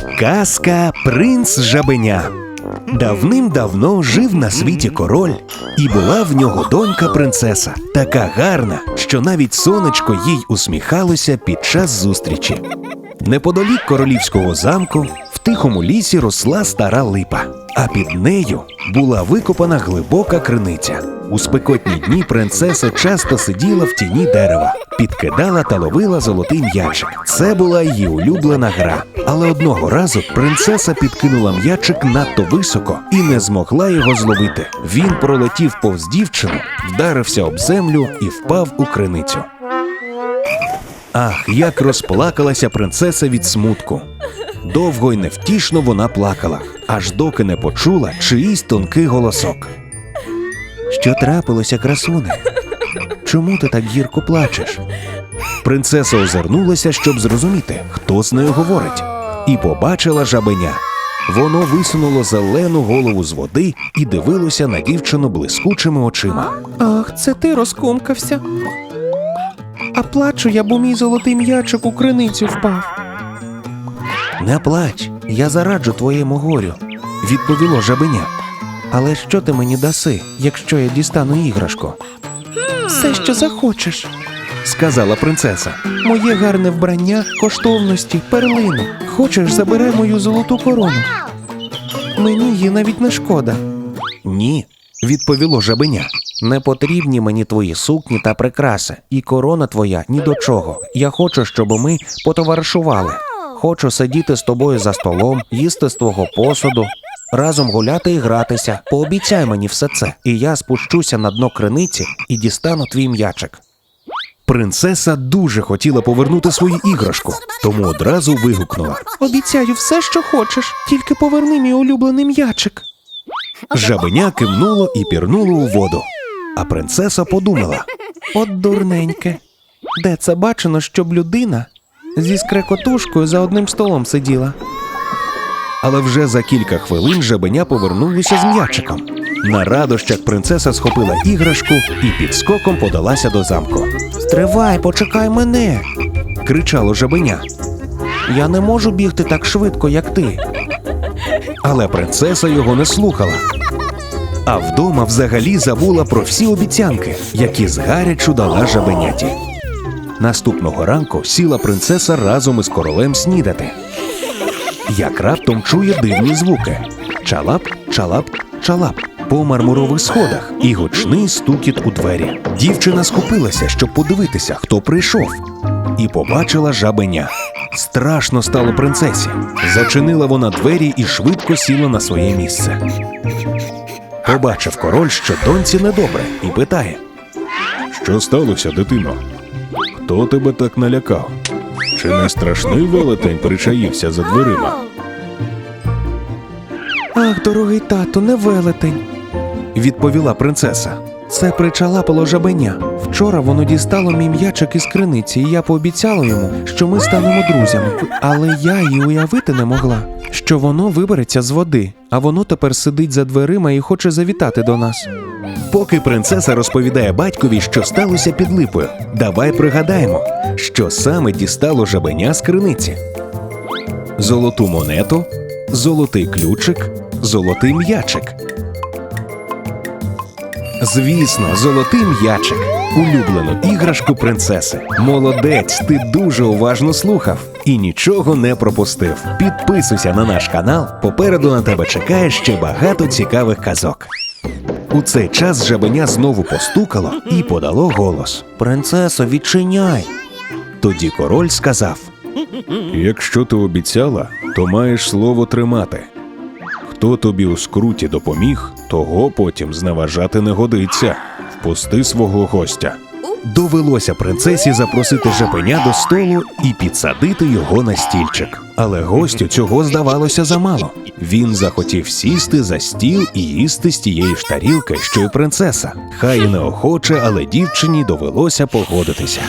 Казка Принц Жабеня. Давним-давно жив на світі король, і була в нього донька принцеса, така гарна, що навіть сонечко їй усміхалося під час зустрічі. Неподалік королівського замку в тихому лісі росла стара липа, а під нею була викопана глибока криниця. У спекотні дні принцеса часто сиділа в тіні дерева, підкидала та ловила золотий м'ячик. Це була її улюблена гра. Але одного разу принцеса підкинула м'ячик надто високо і не змогла його зловити. Він пролетів повз дівчину, вдарився об землю і впав у криницю. Ах, як розплакалася принцеса від смутку. Довго й невтішно вона плакала, аж доки не почула чиїсь тонкий голосок. Що трапилося, красуне? Чому ти так гірко плачеш? Принцеса озирнулася, щоб зрозуміти, хто з нею говорить, і побачила жабеня. Воно висунуло зелену голову з води і дивилося на дівчину блискучими очима. Ах, це ти розкомкався. А плачу я, бо мій золотий м'ячик у криницю впав. Не плач, я зараджу твоєму горю, відповіло жабеня. Але що ти мені даси, якщо я дістану іграшку? Все, що захочеш. Сказала принцеса. Моє гарне вбрання, коштовності, перлини. Хочеш, забери мою золоту корону. Мені її навіть не шкода. Ні, відповіло жабеня. Не потрібні мені твої сукні та прикраси, і корона твоя ні до чого. Я хочу, щоб ми потоваришували. Хочу сидіти з тобою за столом, їсти з твого посуду, разом гуляти і гратися. Пообіцяй мені все це, і я спущуся на дно криниці і дістану твій м'ячик. Принцеса дуже хотіла повернути свою іграшку, тому одразу вигукнула. Обіцяю все, що хочеш, тільки поверни мій улюблений м'ячик. Жабеня кивнуло і пірнуло у воду. А принцеса подумала: От дурненьке. Де це бачено, щоб людина зі скрекотушкою за одним столом сиділа? Але вже за кілька хвилин жабеня повернулося з м'ячиком. На радощах принцеса схопила іграшку і підскоком подалася до замку. Стривай, почекай мене. Кричало жабеня, Я не можу бігти так швидко, як ти. але принцеса його не слухала. А вдома взагалі забула про всі обіцянки, які згарячу дала жабеняті. Наступного ранку сіла принцеса разом із королем снідати. Як раптом чує дивні звуки: чалап, чалап, чалап по мармурових сходах і гучний стукіт у двері. Дівчина схопилася, щоб подивитися, хто прийшов, і побачила жабеня. Страшно стало принцесі. Зачинила вона двері і швидко сіла на своє місце. Побачив король, що доньці недобре, і питає: Що сталося, дитино? Хто тебе так налякав? Чи не страшний велетень причаївся за дверима? Ах, дорогий тато, не велетень. Відповіла принцеса. Це причалапало жабеня. Вчора воно дістало мій м'ячик із криниці, і я пообіцяла йому, що ми станемо друзями. Але я й уявити не могла, що воно вибереться з води, а воно тепер сидить за дверима і хоче завітати до нас. Поки принцеса розповідає батькові, що сталося під липою, давай пригадаємо, що саме дістало жабеня з криниці: золоту монету, золотий ключик, золотий м'ячик. Звісно, золотий м'ячик, улюблену іграшку принцеси. Молодець, ти дуже уважно слухав і нічого не пропустив. Підписуйся на наш канал. Попереду на тебе чекає ще багато цікавих казок. У цей час жабеня знову постукало і подало голос. Принцесо, відчиняй. Тоді король сказав: Якщо ти обіцяла, то маєш слово тримати. Хто тобі у скруті допоміг, того потім зневажати не годиться. Впусти свого гостя. Довелося принцесі запросити жабеня до столу і підсадити його на стільчик. Але гостю цього здавалося замало. Він захотів сісти за стіл і їсти з тієї ж тарілки, що й принцеса. Хай і неохоче, але дівчині довелося погодитися.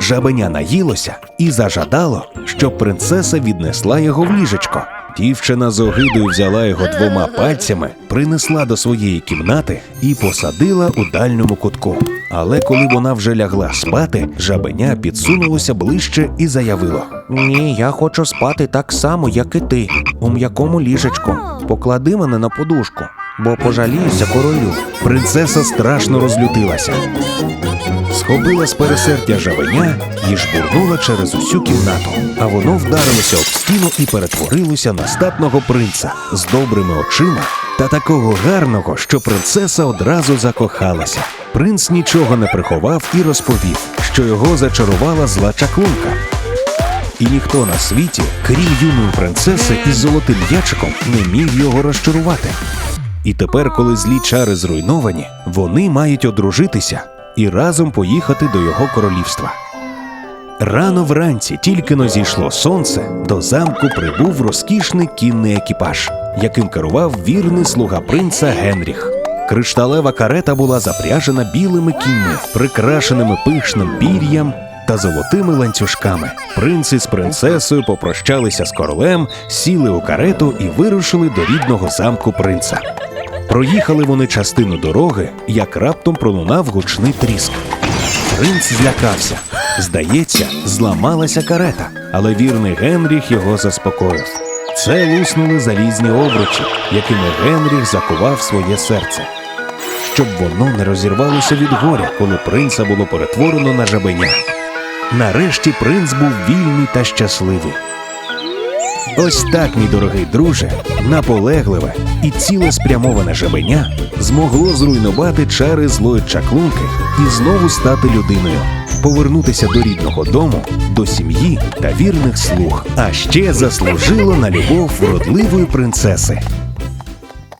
Жабеня наїлося і зажадало, щоб принцеса віднесла його в ліжечко. Дівчина з огидою взяла його двома пальцями, принесла до своєї кімнати і посадила у дальньому кутку. Але коли вона вже лягла спати, жабеня підсунулося ближче і заявило: Ні, я хочу спати так само, як і ти, у м'якому ліжечку. Поклади мене на подушку, бо пожаліюся королю. Принцеса страшно розлютилася. Схопила з пересердя жабеня і жбурнула через усю кімнату, а воно вдарилося об стіну і перетворилося на статного принца з добрими очима та такого гарного, що принцеса одразу закохалася. Принц нічого не приховав і розповів, що його зачарувала зла чаклунка. І ніхто на світі, крім юної принцеси із золотим м'ячиком, не міг його розчарувати. І тепер, коли злі чари зруйновані, вони мають одружитися і разом поїхати до його королівства. Рано вранці, тільки но зійшло сонце, до замку прибув розкішний кінний екіпаж, яким керував вірний слуга принца Генріх. Кришталева карета була запряжена білими кіньми, прикрашеними пишним пір'ям та золотими ланцюжками. Принц із принцесою попрощалися з королем, сіли у карету і вирушили до рідного замку принца. Проїхали вони частину дороги, як раптом пролунав гучний тріск. Принц злякався. Здається, зламалася карета, але вірний Генріх його заспокоїв. Це луснули залізні обручі, якими Генріх закував своє серце, щоб воно не розірвалося від горя, коли принца було перетворено на жабеня. Нарешті принц був вільний та щасливий. Ось так, мій дорогий друже, наполегливе і цілеспрямоване жабеня змогло зруйнувати чари злої чаклунки і знову стати людиною, повернутися до рідного дому, до сім'ї та вірних слуг, а ще заслужило на любов вродливої принцеси.